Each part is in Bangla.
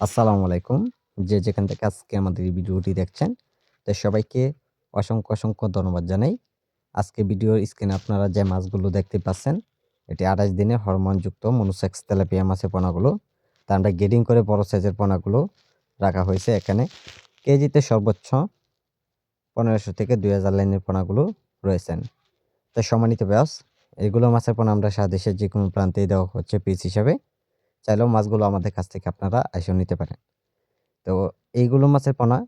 আসসালামু আলাইকুম। যে যেখান থেকে আজকে আমাদের এই ভিডিওটি দেখছেন, তো সবাইকে অসংখ্য অসংখ্য ধন্যবাদ জানাই। আজকে ভিডিওর স্ক্রিনে আপনারা যে মাছগুলো দেখতে পাচ্ছেন, এটি আঠাশ দিনে হরমোনযুক্ত মনুসেক্স তেলাপিয়া মাছের পোনাগুলো। তা আমরা গেডিং করে বড় সাইজের পোনাগুলো রাখা হয়েছে এখানে। কেজিতে সর্বোচ্চ পনেরোশো থেকে দুই হাজার লাইনের পোনাগুলো রয়েছেন। তো সম্মানিত ব্যাস এগুলো মাছের পোনা আমরা সারা দেশের যে কোনো প্রান্তেই দেওয়া হচ্ছে পিস হিসাবে। চাইলেও মাছগুলো আমাদের কাছ থেকে আপনারা এসেও নিতে পারেন। তো এইগুলো মাছের পোনা,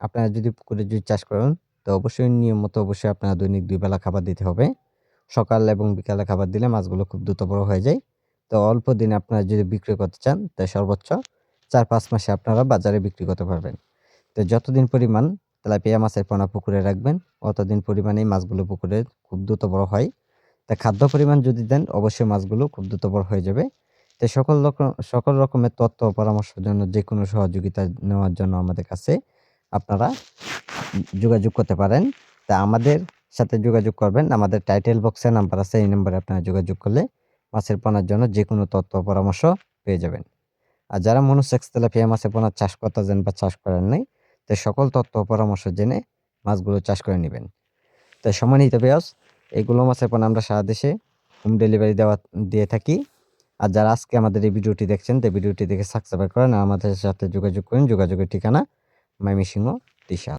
আপনারা যদি পুকুরে যদি চাষ করেন, তো অবশ্যই নিয়ম মতো অবশ্যই আপনারা দৈনিক দুই বেলা খাবার দিতে হবে। সকাল এবং বিকালে খাবার দিলে মাছগুলো খুব দ্রুত বড় হয়ে যায়। তো অল্প দিনে আপনারা যদি বিক্রি করতে চান তো সর্বোচ্চ চার পাঁচ মাসে আপনারা বাজারে বিক্রি করতে পারবেন। তো যতদিন পরিমাণ তেলাপিয়া মাছের পোনা পুকুরে রাখবেন, অতদিন পরিমাণেই মাছগুলো পুকুরে খুব দ্রুত বড় হয়। তা খাদ্য পরিমাণ যদি দেন, অবশ্যই মাছগুলো খুব দ্রুত বড় হয়ে যাবে। তো সকল রকম, সকল রকমের তথ্য পরামর্শের জন্য যে কোনো সহযোগিতা নেওয়ার জন্য আমাদের কাছে আপনারা যোগাযোগ করতে পারেন। তা আমাদের সাথে যোগাযোগ করবেন। আমাদের টাইটেল বক্সে নাম্বার আছে, এই নাম্বারে আপনারা যোগাযোগ করলে মাছের পোনার জন্য যে কোনো তথ্য পরামর্শ পেয়ে যাবেন। আর যারা মনুসেক্স তেলাপিয়া মাছের পোনার চাষ করতে যান বা চাষ করেন নাই, তো সকল তথ্য পরামর্শ জেনে মাছগুলো চাষ করে নেবেন। তো সম্মানিত বেয়স এগুলো মাছের পোনা আমরা সারা দেশে হোম ডেলিভারি দেওয়া, দিয়ে থাকি। আর যারা আজকে আমাদের এই ভিডিওটি দেখছেন, তো ভিডিওটি দেখে সাবস্ক্রাইব করেন আমাদের সাথে যোগাযোগ করেন। যোগাযোগের ঠিকানা ময়মনসিংহ, দিশা।